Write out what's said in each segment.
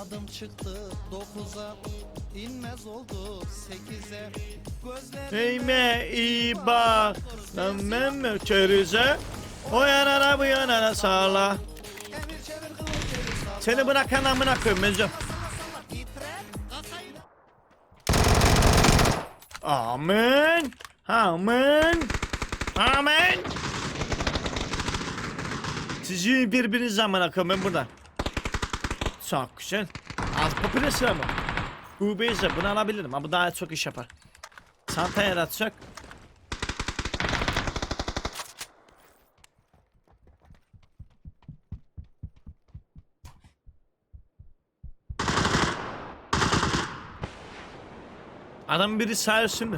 Adım çıktı 9'a inmez oldu 8'e Gözlerim Eyme iyi bak. Ben mi çörüze? O yanana bu yanana sağla. Seni bırakan amına koyayım kasayı Amin. Amin. Amin. Sizi birbiriniz amına koyayım ben buradan. Çok güzel. Az popüler ama. UB'yse bunu alabilirim ama bu daha çok iş yapar. Santa yaratacak. Adam biri sağ üstünde.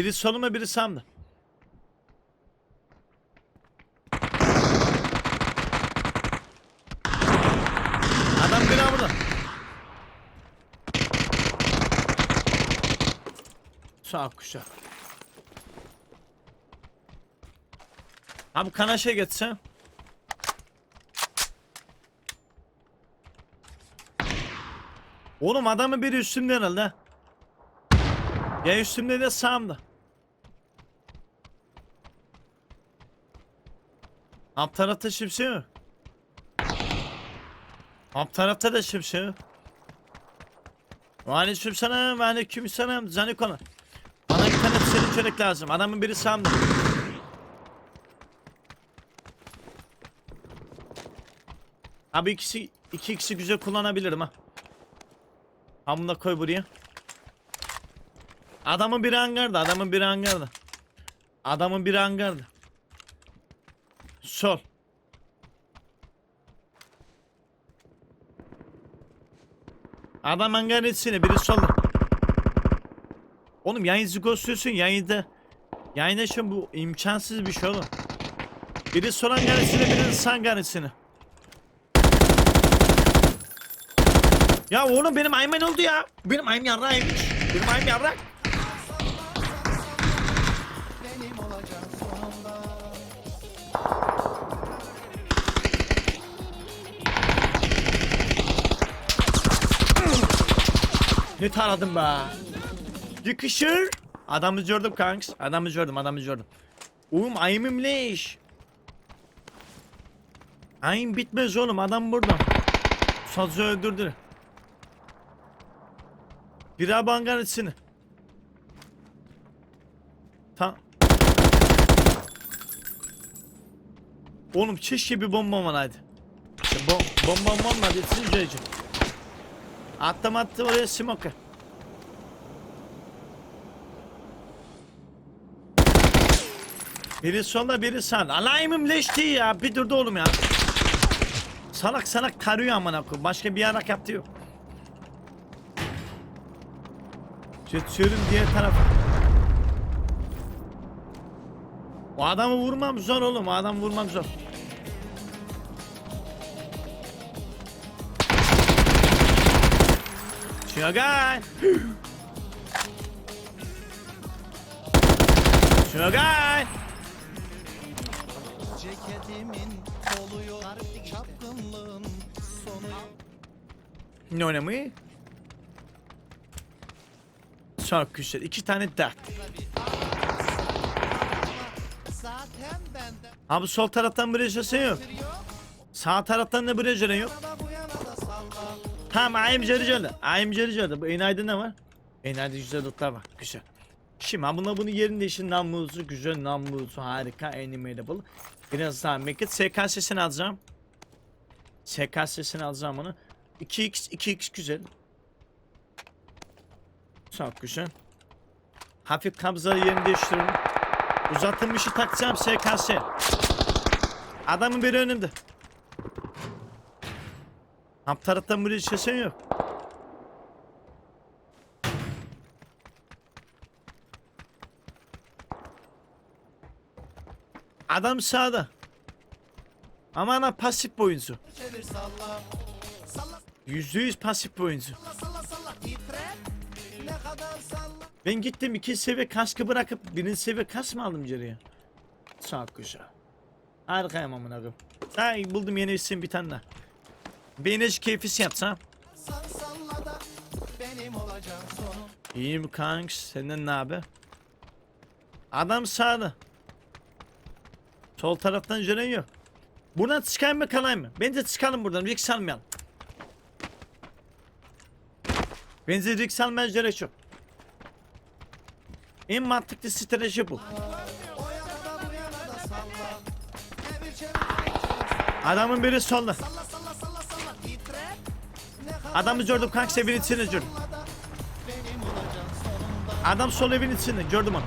Biri soluma biri sağımda. Adam biri burada. Sağ kuşak. Abi kanaşa geçsem. Oğlum adamın biri üstümde herhalde. Ya üstümde de sağımda. Alt tarafta kimse yok. Alt tarafta da kimse yok. Aleyküm selam, aleyküm selam. Zanikona. Bana bir tane seri çörek lazım. Adamın biri sağımda. Abi ikisi iki ikisi güzel kullanabilirim ha. Ha bunu da koy buraya. Adamın biri hangarda, adamın biri hangarda. Adamın biri hangarda. Sol. Adam hangar etsene, biri solda. Oğlum yayıncı gösteriyorsun yayında. Yayında şu bu imkansız bir şey oğlum. Biri sol hangar etsene, biri sağ hangar etsene. Ya oğlum benim aymen oldu ya. Benim ayım yarrağıymış. Benim ayım yarrak. Ne taradım be. Yıkışır. Adamı gördüm kanks. Adamı gördüm adamı gördüm. Oğlum ayımım leş. Ayım bitmez oğlum adam burada. Sazı öldürdü. Bir abi hangar içini. Ta. Oğlum keşke bir bomba var Bo bomba bomba etsin cacı. Attım attım oraya smoke. Biri solda biri sağda. Alayımım leşti ya. Bir durdu oğlum ya. Salak salak tarıyor amına koyayım. Başka bir yarak yaptı yok. Geçiyorum diğer tarafa. O adamı vurmam zor oğlum. O adamı vurmam zor. Şugay. Şugay. Ceketimin oluyor çapkınlığın sonu Ne oynamayı? Çok güzel. İki tane dert. Abi sol taraftan bir ejderha yok. Sağ taraftan da bir ejderha yok. Tamam ayım cırcırlı. Ayım cırcırlı. Bu enayda ne var? Enayda güzel lootlar var. Güzel. Şimdi ha buna bunu yerinde işin namlusu güzel namlusu harika animatable. Biraz daha make it. SKS'sini alacağım. SKS'sini alacağım onu. 2x 2x güzel. Çok güzel. Hafif kabza yerini değiştiriyorum. Uzatılmışı takacağım SKS. Adamın biri önümde. Alt taraftan buraya çesen yok. Adam sağda. Ama ana pasif bir oyuncu. Yüzde yüz pasif bir oyuncu. Ben gittim iki seviye kaskı bırakıp birinci seviye kas mı aldım geriye? Çok güzel. Harikayım amına koyayım. Ay buldum yeni isim bir tane daha. Benim olacak sonum İyiyim kanks senden ne haber? Adam sağda. Sol taraftan jören yok. Buradan çıkayım mı kalayım mı? Bence çıkalım buradan. Risk salmayalım. Bence risk almaya gerek yok. En mantıklı strateji bu. Adamın biri solda. Adamı gördüm kanka evin içinde gördüm. Adam sol evin içinde gördüm onu.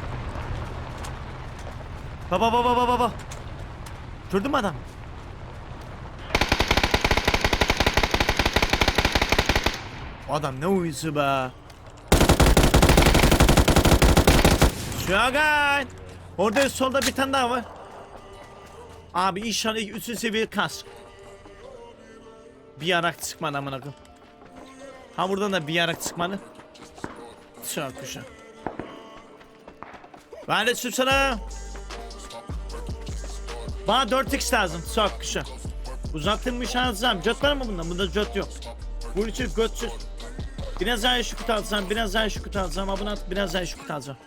Baba baba baba baba. Gördün mü adam? Adam ne uyusu be. Şagan. Orada solda bir tane daha var. Abi inşallah üstün seviye kas. Bir yarak çıkmadı amına koyayım. Ha buradan da bir yarak çıkmadı. Çok güzel. Ben de sürsene. Bana 4x lazım. Çok güzel. Uzattım bir şans var. Jet var mı bunda? Bunda jet yok. Bu için götsüz. Biraz daha şu kutu alacağım. Biraz daha şu kutu alacağım. Abone. Biraz daha şu kutu alacağım.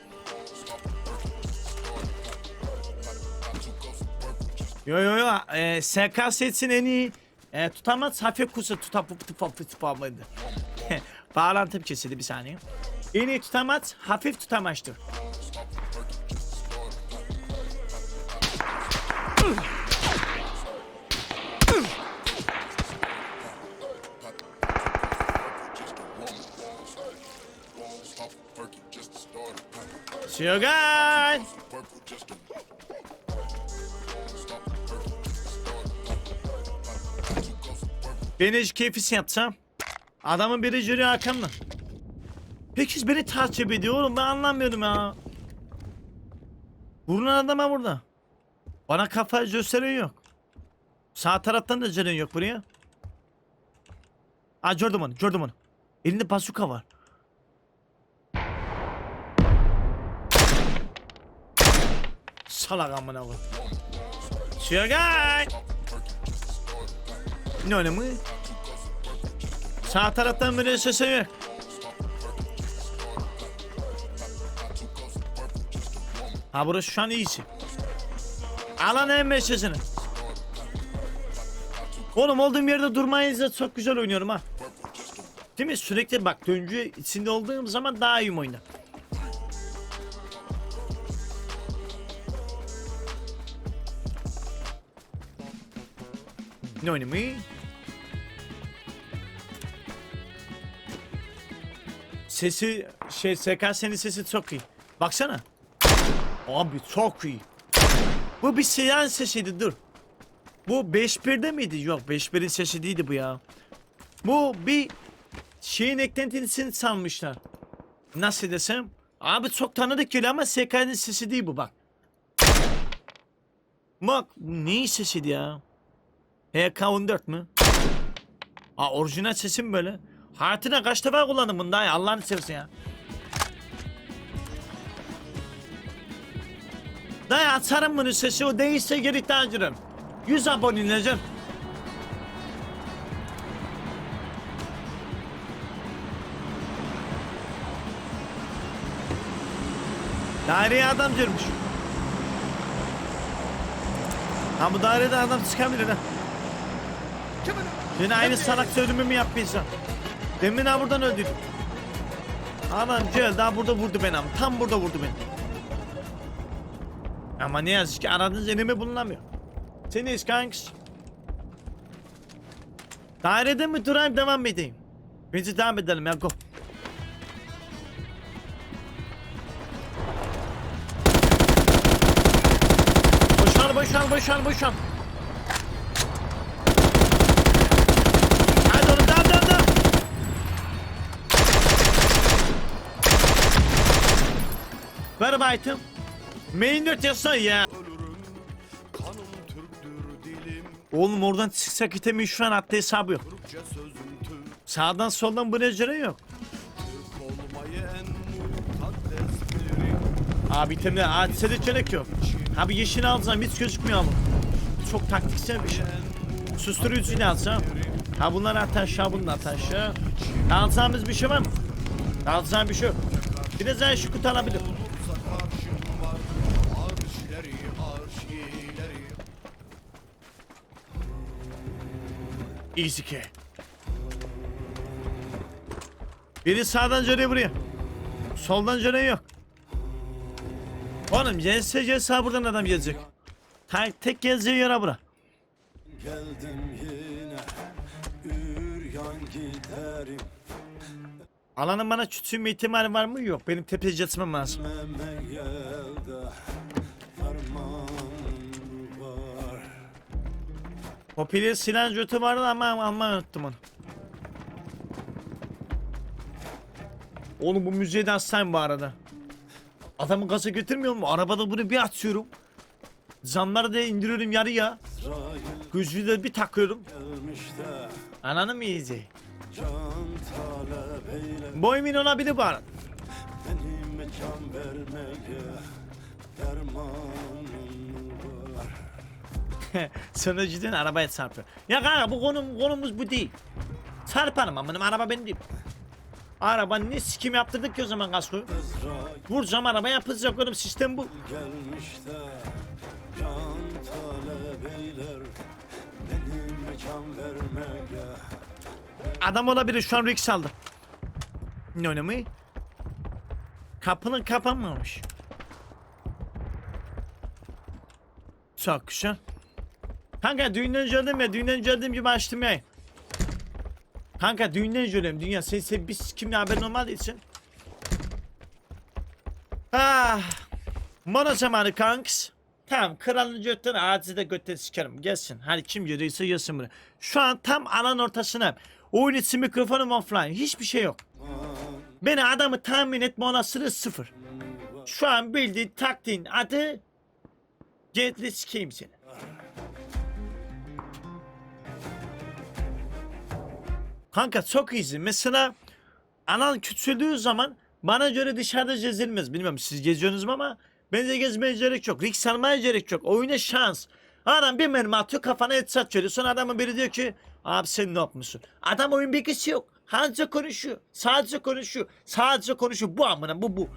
Yo yo yo. E, SK setsin en iyi. E, tutamaz. Hafif kusa tutapıp tutapıp tutapamadı. Bağlantım kesildi bir saniye. En iyi tutamaz. Hafif tutamaçtır. Sugar. Ben hiç keyfisi yapsam. Adamın biri jüri arkamda. Peki beni takip ediyor oğlum ben anlamıyorum ya. Vurulan adama burada. Bana kafa gösteren yok. Sağ taraftan da canın yok buraya. Aa gördüm onu gördüm onu. Elinde bazuka var. Salak amına koyayım. Sugar. Ne öyle mi? Sağ taraftan biri sesi yok. Ha burası şu an iyisi. Alan en meşesini. Oğlum olduğum yerde durmayınca çok güzel oynuyorum ha. Değil mi? Sürekli bak döngü içinde olduğum zaman daha iyi oynar. Ne oynamayı? Sesi şey SKS'nin sesi çok iyi. Baksana. Abi çok iyi. Bu bir siren sesiydi dur. Bu 5.1'de miydi? Yok 5.1'in sesi değildi bu ya. Bu bir şeyin eklentisini sanmışlar. Nasıl desem? Abi çok tanıdık geliyor ama SK'nin sesi değil bu bak. Bak neyin sesiydi ya? HK14 mü? Aa orijinal sesim böyle. Hayatına kaç defa kullandın bunu daha ya Allah'ını seversen ya. Dayı atarım bunu sesi o değilse geri tacırım. 100 aboneleyeceğim. Daireye adam girmiş. Ha bu dairede adam çıkabilir ha. Yine aynı salak söylümümü yapmayacağım. Demin ha buradan öldürdüm. Adam gel daha burada vurdu beni ama tam burada vurdu beni. Ama ne yazık ki aradığınız enemi bulunamıyor. Seniz kanks. Dairede mi durayım devam edeyim? Bence devam edelim ya go. Boşal boşal boşal boşal. Hadi oğlum devam devam devam. Ver baytım. Main 4 yazsana ya. Oğlum oradan çıksak itemin şu an hatta hesabı yok. Sağdan soldan bu necere yok. Abi itemde hadise de gerek yok. Abi yeşil alsam hiç gözükmüyor ama. Çok taktiksel bir şey. Susturucuyu da alsam. Ha bunlar at aşağı bunlar at aşağı. Alacağımız bir şey var mı? Alacağım bir şey yok. Biraz daha şu kutu alabilir. K. Biri sağdan cöre buraya. Soldan cöre yok. Oğlum CSC sağ buradan adam gelecek. Tek, tek geleceği yere bura. Geldim yine Üryan giderim Alanın bana küçülme ihtimali var mı? Yok. Benim tepeci atmam lazım. Popüler silah jötü vardı ama ama unuttum onu. Oğlum bu müziği de hastayım bu arada. Adamı gaza götürmüyor mu? Arabada bunu bir atıyorum. Zamları da indiriyorum yarıya. Gözlüğü de bir takıyorum. Ananı mı iyice? Can talep eyle Boy min olabilir bu arada. Benim can vermeye Dermanım var Sonra cidden arabaya çarpıyor. Ya kanka bu konum, konumuz bu değil. Çarparım ama benim araba benim değil. Araba ne sikim yaptırdık ki o zaman kaskoyu? Vuracağım araba yapılacak oğlum sistem bu. gelmiş de Can talep eyler Benim can vermeye Adam olabilir şu an Rick aldı. Ne oynamayı? Kapının kapanmamış. Çok güzel. Kanka düğünden önce ya düğünden önce öldüğüm gibi açtım ya. Kanka düğünden önce dünya sen sen biz kimle haberin olmadığı için. Ah. Mono zamanı kanks. Tamam kralın götten ağzı da götten sikerim gelsin. Hadi kim görüyorsa yesin bunu. Şu an tam alan ortasına. Oyun içi mikrofonum offline. Hiçbir şey yok. Beni adamı tahmin etme olasılığı sıfır. Şu an bildiğin taktiğin adı Gently sikeyim seni. Kanka çok iyisin. Mesela anan küçüldüğü zaman bana göre dışarıda gezilmez. Bilmiyorum siz geziyorsunuz mu ama bence gezmeye gerek yok. Risk almaya gerek yok. Oyuna şans. Adam bir mermi atıyor kafana headshot veriyor. Sonra adamın biri diyor ki abi sen ne yapmışsın? Adam oyun bilgisi yok. Sadece konuşuyor. Sadece konuşuyor. Sadece konuşuyor. Bu amına bu bu.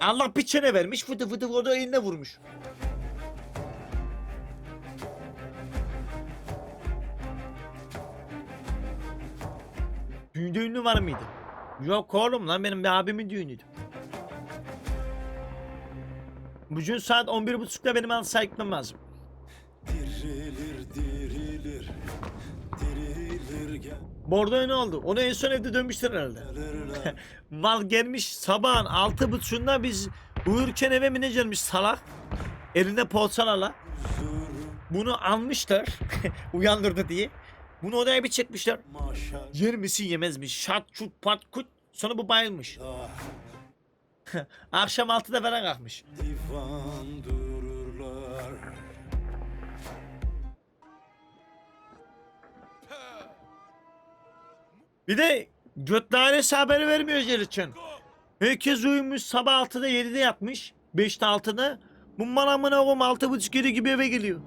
Allah bir çene vermiş fıtı fıtı o da eline vurmuş. Düğün düğünü var mıydı? Yok oğlum lan benim bir abimin düğünüydü. Bugün saat 11.30'da benim alsa gitmem lazım. Dirilir dirilir Dirilir gel Bordo ne oldu? Onu en son evde dönmüşler herhalde. Mal gelmiş sabahın altı buçuğunda biz uyurken eve mi ne gelmiş salak? Elinde poğaçalarla. huzuru Bunu almışlar. uyandırdı diye. Bunu odaya bir çekmişler. Maşallah Yer misin yemez mi? Şat çut pat kut. Sonra bu bayılmış. Akşam altıda falan kalkmış. Divan dururlar Bir de götleresi haberi vermiyor Jeritçen. Herkes uyumuş sabah 6'da 7'de yatmış. 5'te 6'da. Bu manamına oğlum 6.30 7 gibi eve geliyor.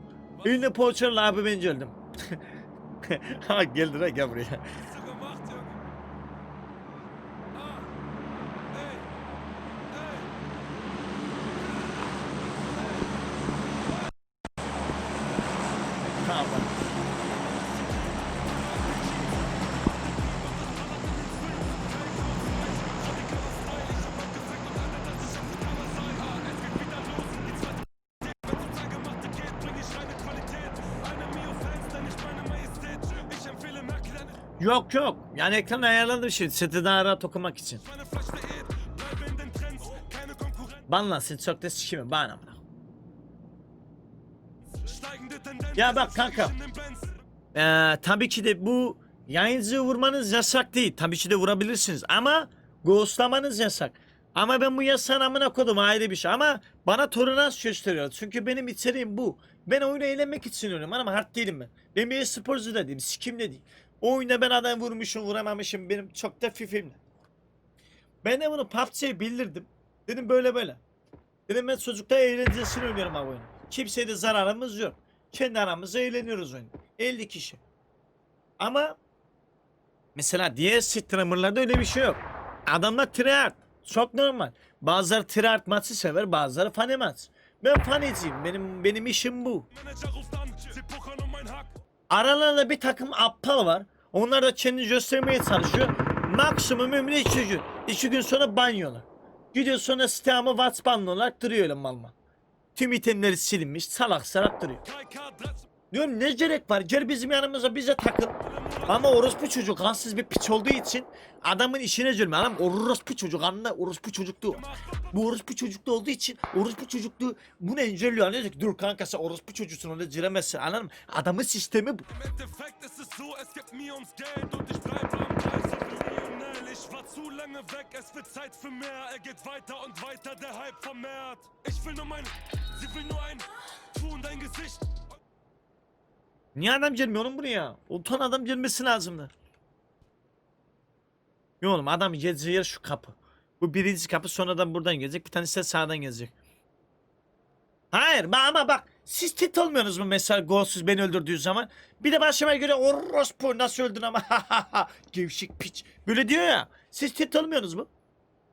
Eline poğaçalı abi ben öldüm. ha geldi ha gel buraya. Yok yok. Yani ekran ayarladım şimdi. Seti daha rahat okumak için. Banlansın çok da sikimi bana bana. Ya bak kanka. Ee, tabii ki de bu yayıncı vurmanız yasak değil. Tabii ki de vurabilirsiniz ama ghostlamanız yasak. Ama ben bu yasağın amına kodum ayrı bir şey. Ama bana tolerans gösteriyor. Çünkü benim içeriğim bu. Ben oyunu eğlenmek için oynuyorum ama hard değilim ben. Ben bir sporcu da değilim. Sikim de değil. Oyunda ben adam vurmuşum vuramamışım. Benim çok da fifimle. Ben de bunu PUBG'ye bildirdim. Dedim böyle böyle. Dedim ben çocukta eğlencesini oynuyorum abi oyunu. Kimseye de zararımız yok. Kendi aramızda eğleniyoruz oyunu. 50 kişi. Ama mesela diğer streamerlarda öyle bir şey yok. Adamlar tryhard. Çok normal. Bazıları tryhard maçı sever, bazıları funny maç. Ben funnyciyim. Benim benim işim bu. Aralarında bir takım aptal var. Onlar da kendini göstermeye çalışıyor. Maksimum ömrü iki gün. İki gün sonra banyolar. Gidiyor sonra sitemi WhatsApp banlıyorlar. Duruyor öyle mal mal. Tüm itemleri silinmiş. Salak salak duruyor. Diyorum ne gerek var? Gel bizim yanımıza bize takıl. Ama orospu çocuk hansız bir piç olduğu için adamın işine girme. Adam orospu çocuk anla orospu çocuktu. Bu orospu çocuklu olduğu için orospu çocukluğu bunu engelliyor. Anlıyor ki dur kanka sen orospu çocuğusun ona giremezsin anladın mı? Adamın sistemi bu. İch war zu lange weg, es wird Zeit für mehr. Er geht weiter und weiter, der Hype vermehrt. Ich will nur mein, sie will nur ein Tu in dein Gesicht. Niye adam girmiyor oğlum buraya? Utan adam girmesi lazımdı. Yok oğlum adam geleceği yer şu kapı. Bu birinci kapı sonradan buradan gelecek. Bir tanesi de sağdan gelecek. Hayır ama bak siz tit olmuyorsunuz mu mesela golsüz beni öldürdüğü zaman? Bir de başıma göre orospu nasıl öldün ama gevşik piç. Böyle diyor ya. Siz tit olmuyorsunuz mu?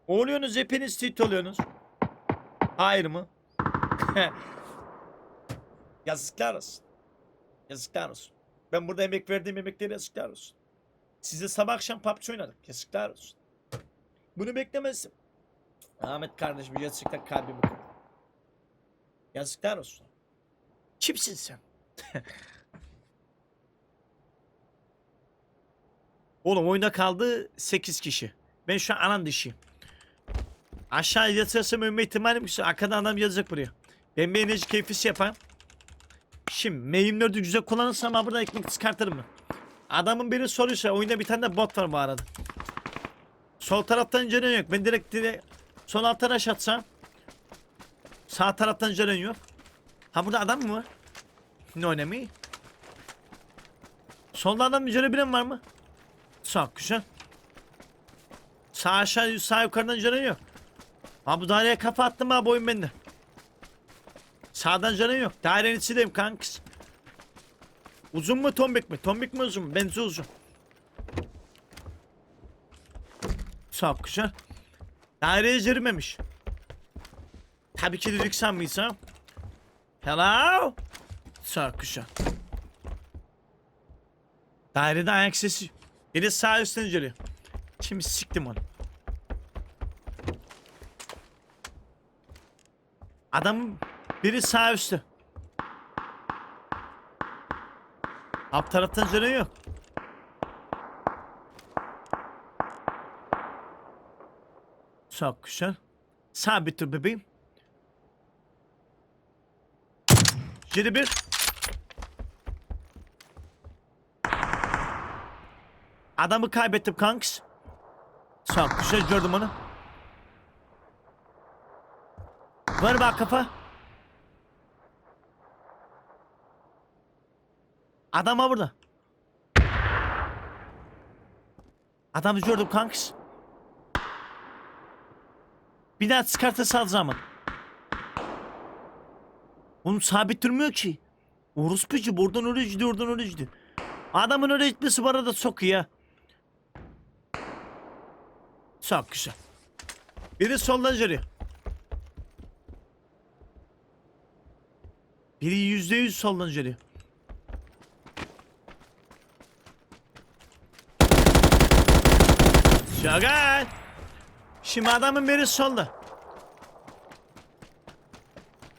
Oluyorsunuz hepiniz tit oluyorsunuz. Hayır mı? Yazıklar olsun. Yazıklar olsun. Ben burada emek verdiğim emeklere yazıklar olsun. Size sabah akşam PUBG oynadık. Yazıklar olsun. Bunu beklemezdim. Ahmet kardeşim gerçekten kalbimi kırdı. Yazıklar olsun. Kimsin sen? Oğlum oyunda kaldı 8 kişi. Ben şu an alan dışıyım. Aşağı yatırsam ölme ihtimalim yüksek. Arkadan adam yazacak buraya. Ben bir enerji keyfisi yapayım. Şimdi M24'ü güzel kullanırsam ben buradan ekmek çıkartırım mı? Adamın biri soruyorsa oyunda bir tane de bot var bu arada. Sol taraftan ceren yok. Ben direkt direkt sol alttan aşağı atsam. Sağ taraftan ceren yok. Ha burada adam mı var? Ne önemi? Solda adam bir bilen var mı? Sağ güzel. Sağ aşağı sağ yukarıdan ceren yok. Ha bu daireye kafa attım ha bu oyun bende. Sağdan canın yok. Dairenin içindeyim kanks. Uzun mu tombik mi? Tombik mi uzun mu? Benzi uzun. Çok güzel. Daireye girmemiş. Tabii ki dedik sen misin? Hello? Çok güzel. Dairede ayak sesi. Biri sağ üstten geliyor. Şimdi siktim onu. Adam biri sağ üstte. Alt taraftan canı yok. Çok güzel. Sabit dur bebeğim. Yedi bir. Adamı kaybettim kanks. Çok güzel gördüm onu. Var bak kafa. Adam var burada. Adamı gördüm kanks. Bir daha çıkartırsa alacağım. Oğlum sabit durmuyor ki. Orospucu buradan oraya gidiyor oradan oraya gidiyor. Adamın oraya gitmesi çok iyi ha. Çok güzel. Biri soldan geliyor. Biri yüzde yüz soldan geliyor. Şagal. Şimdi adamın biri solda.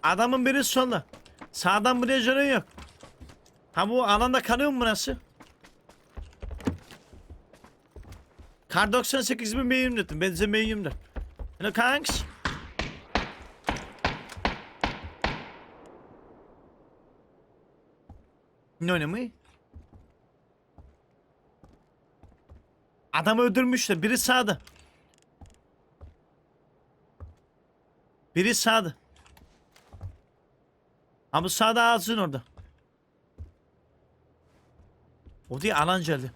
Adamın biri solda. Sağdan buraya canı yok. Ha bu alanda kalıyor mu burası? Kar 98 bin beyin dedim. Benzin beyin dedim. Ne kanks? Ne önemi? Adamı öldürmüşler. Biri sağda. Biri sağda. Ama sağda ağzın orada. O değil alan geldi.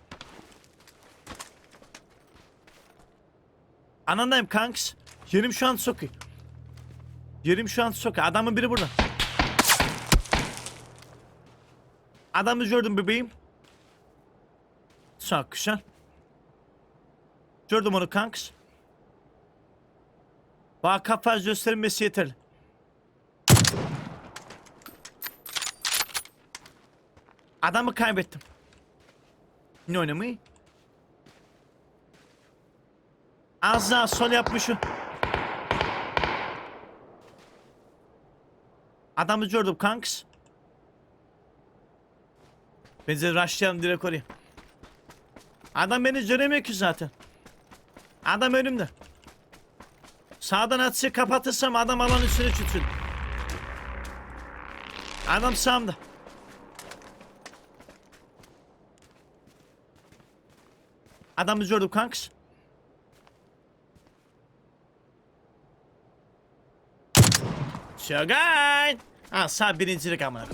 Anandayım kanks. Yerim şu an iyi. Yerim şu an iyi. Adamın biri burada. Adamı gördüm bebeğim. Çok güzel. Gördüm onu kanks. Bana kafa gösterilmesi yeterli. Adamı kaybettim. Ne oynamayı? Az daha sol yapmışım. Adamı gördüm kanks. Bence rushlayalım direkt oraya. Adam beni göremiyor ki zaten. Adam önümde. Sağdan atışı kapatırsam adam alan üstüne çütün. Adam sağımda. Adamı gördüm kanks. Şogan. Ha sağ birincilik amına.